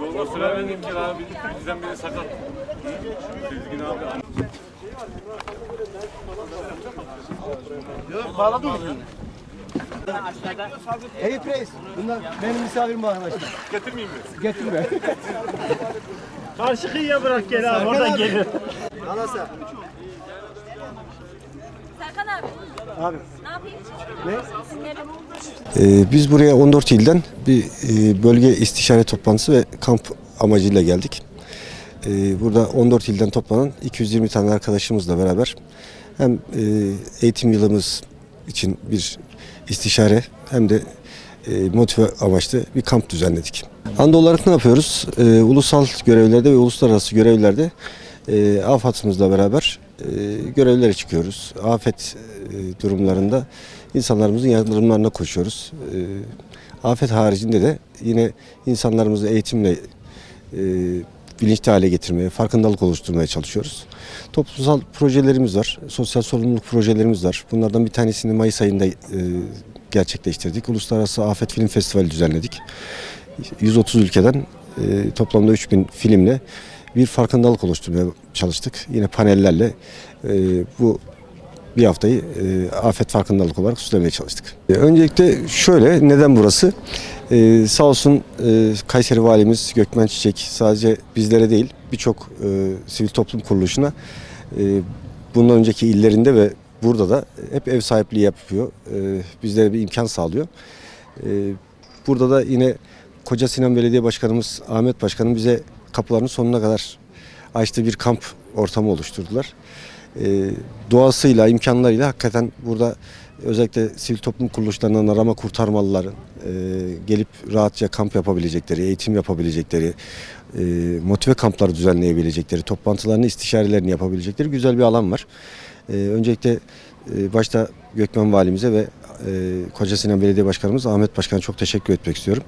Yolda süremedim ki abi. Bizden biri sakat. Sezgin abi. Eyüp Reis, bunlar benim misafirim arkadaşlar. Getirmeyeyim mi? Getirme. Karşı kıyıya bırak gel abi oradan gelir. Alasa. Serkan abi. Abi. Ne yapayım? Ne? Ne? Ee, biz buraya 14 ilden bir e, bölge istişare toplantısı ve kamp amacıyla geldik. Ee, burada 14 ilden toplanan 220 tane arkadaşımızla beraber hem e, eğitim yılımız için bir istişare hem de e, motive amaçlı bir kamp düzenledik. Anda olarak ne yapıyoruz? Ee, ulusal görevlerde ve uluslararası görevlerde e, AFAD'ımızla beraber e, görevlere çıkıyoruz. Afet e, durumlarında insanlarımızın yardımlarına koşuyoruz. E, afet haricinde de yine insanlarımızı eğitimle e, bilinçli hale getirmeye, farkındalık oluşturmaya çalışıyoruz. Toplumsal projelerimiz var, sosyal sorumluluk projelerimiz var. Bunlardan bir tanesini Mayıs ayında e, gerçekleştirdik. Uluslararası Afet Film Festivali düzenledik. 130 ülkeden e, toplamda 3000 filmle bir farkındalık oluşturmaya çalıştık. Yine panellerle e, bu bir haftayı e, afet farkındalık olarak süslemeye çalıştık. E, öncelikle şöyle, neden burası? E, sağ olsun e, Kayseri Valimiz Gökmen Çiçek sadece bizlere değil birçok e, sivil toplum kuruluşuna e, bundan önceki illerinde ve burada da hep ev sahipliği yapıyor. E, bizlere bir imkan sağlıyor. E, burada da yine Koca Sinan Belediye Başkanımız Ahmet Başkanım bize kapılarının sonuna kadar açtığı bir kamp ortamı oluşturdular. Ee, doğasıyla, imkanlarıyla hakikaten burada özellikle sivil toplum kuruluşlarından arama kurtarmalıların e, gelip rahatça kamp yapabilecekleri, eğitim yapabilecekleri, e, motive kampları düzenleyebilecekleri, toplantılarını, istişarelerini yapabilecekleri güzel bir alan var. E, öncelikle e, başta Gökmen Valimize ve e, Koca Belediye Başkanımız Ahmet Başkan'a çok teşekkür etmek istiyorum.